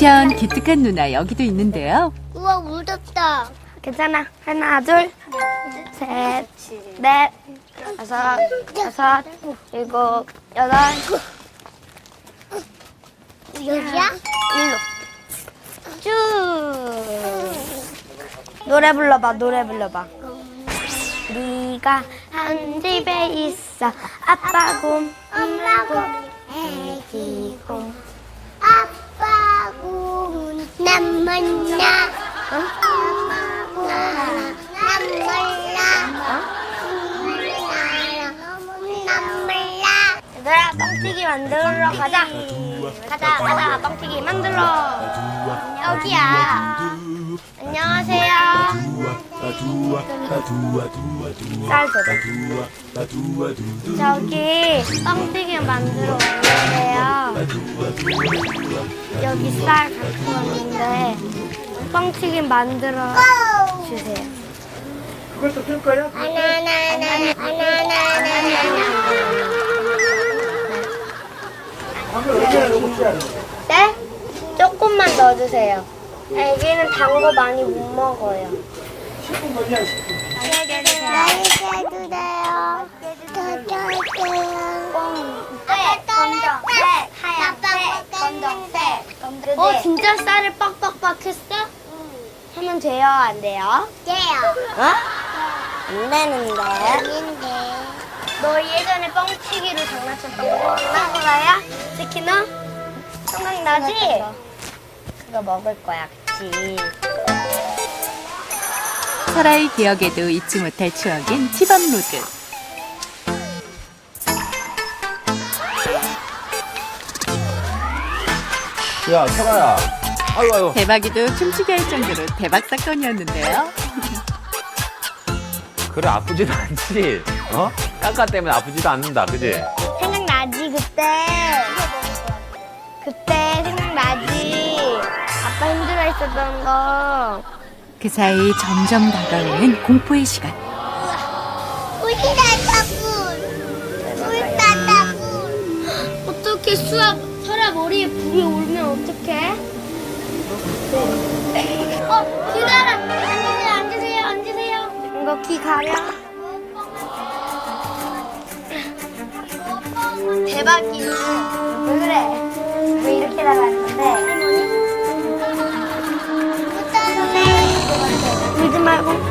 한편 기특한 누나 여기도 있는데요. 우와 무섭다. 괜찮아. 하나, 둘, 셋, 넷, 다섯, 여섯, 일곱, 여덟, 여기야? 일로. 쭉. 노래 불러봐, 노래 불러봐. 네가 한 집에 있어. 아빠 곰, 엄마 곰, 애기 곰. 아빠 곰, 난 몰라. 곰, 난 몰라. 난 몰라. 얘들아, 뻥튀기 만들러 가자. 가자, 가자, 뻥튀기 만들러. 여기야. 안녕하세요. 쌀 줘봐. 저기 뻥튀기 만들어 왔는데요. 여기 쌀 갖고 왔는데 뻥튀기 만들어 주세요. 바나나나, 바나나나나나. 네? 조금만 넣어주세요. 애기는 단 거 많이 못 먹어요. 맛있게 쩔게요. 어, 진짜 쌀을 빡빡빡 했어? 하면 돼요, 안 돼요? 돼요. 어? 안 되는데. 아닌데. 너 예전에 뻥튀기로 장난쳤던 거 생각나야? 치킨어? 생각나지? 그거 먹을 거야, 그치? 설아의 기억에도 잊지 못할 추억인 티밤로드. 야, 설아야. 아유, 아유. 대박이도 춤추게 할 정도로 대박 사건이었는데요. 그래, 아프지도 않지. 어? 까까 때문에 아프지도 않는다, 그지? 생각나지, 그때? 그때 생각나지? 아빠 힘들어 했었던 거. 그 사이 점점 다가오는 공포의 시간. 어떻게 수학, 설아 머리에 불이 오르면 어떡해? 어, 기다려! 앉으세요, 앉으세요, 앉으세요. 이거 귀 가려? 대박이네. 왜 그래? 왜 이렇게 나갔는데? 울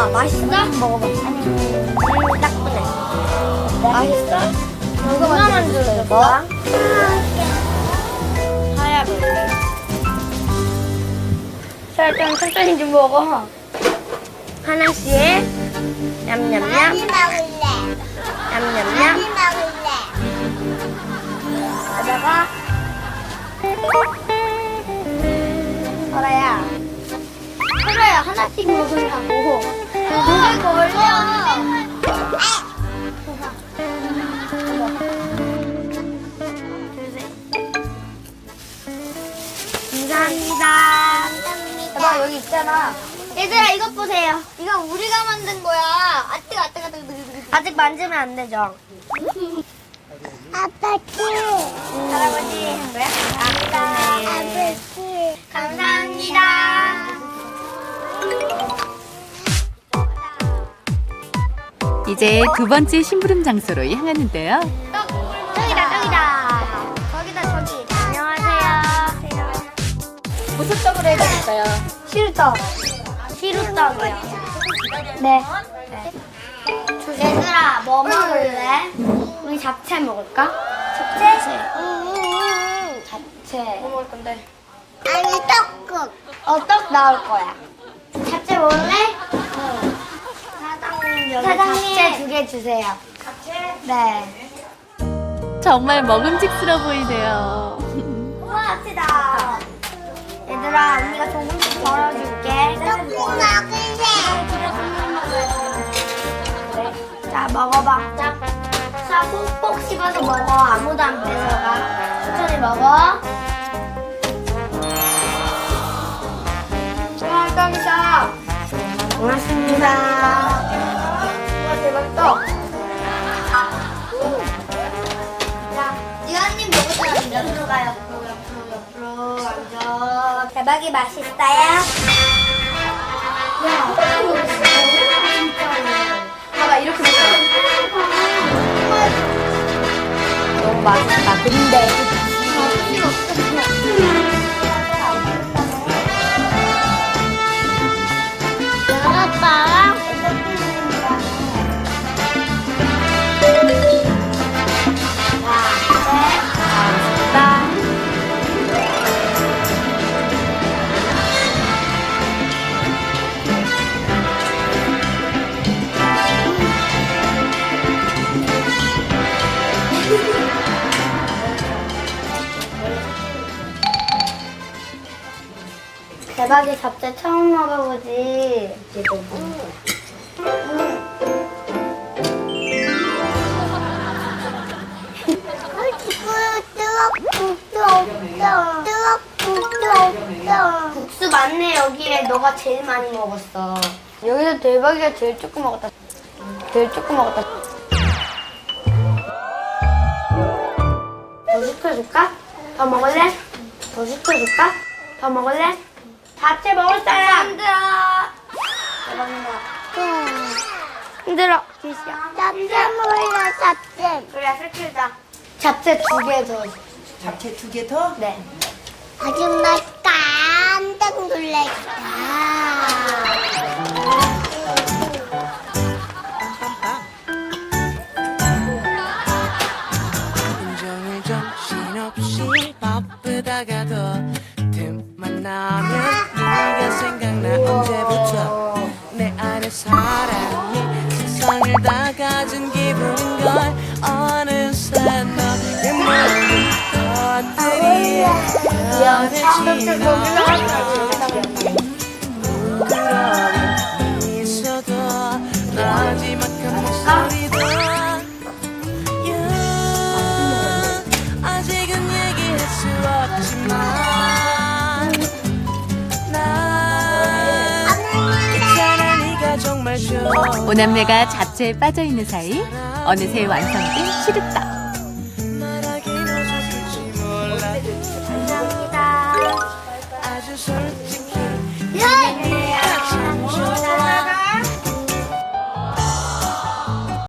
먹어봐. 맛있어? 먹어봐. 아니, 음, 딱보네. 맛있어? 누가 만들어줘? 뭐? 하야 볼게. 자, 좀 천천히 좀 먹어. 하나씩. 냠냠냠. 많이 먹을래. 냠냠냠. 많이 먹을래. 여기다가. 설아야. 설아야, 하나씩 먹으라고. 감사합니다. 봐 여기 있잖아. 얘들아 이것 보세요. 이거 우리가 만든 거야. 아 뜨거 뜨거 뜨거 뜨거. 아직 만지면 안 되죠. 아빠트. 할아버지 한 거야? 감사합니다. 아빠트. 감사합니다. 이제 두 번째 심부름 장소로 향하는데요. 떡 저기다 저기다. 저기다 저기. 안녕하세요. 무슨 떡으로 해드릴까요? 시루떡. 시루떡이요. 네. 얘들아, 뭐 먹을래? 우리 잡채 먹을까? 잡채? 잡채. 뭐 먹을 건데? 아니 떡국. 어, 떡 나올 거야. 잡채 먹을래? 사장님, 여기 사장님. 잡채 두 개 주세요. 잡채? 네. 정말 먹음직스러워 보이네요. 우와, 합시다. 얘들아, 언니가 조금씩 덜어줄게. 떡국 먹을래. 자, 먹어봐. 자, 자, 꼭꼭 씹어서 먹어. 아무도 안뺏 대박이 맛있어요? 야, 봐봐, 이렇게 먹어. 너무 맛있다. 근데. 대박이 잡채 처음 먹어보지. 국수 많네 여기에 너가 제일 많이 먹었어. 여기서 대박이가 제일 조금 먹었다. 제일 조금 먹었다. 더 시켜줄까? 더 먹을래? 더 시켜줄까? 더 먹을래? 잡채 먹을 사람 힘들어. 대박이다. 힘들어. 기시야. 잡채 몰라 잡채. 그래 시키자. 잡채 두 개 더. 잡채 두 개 더? 네. 아줌마 깜짝 놀랐다. 사랑이 세상을 다 가진 기분인 걸 어느새 너의 모든 것들이 변해지나 부끄러운 미소도 나지막한 목소리도 오남매가 잡채에 빠져 있는 사이 어느새 완성된 시루떡. 감사합니다. 아주 솔직히 야!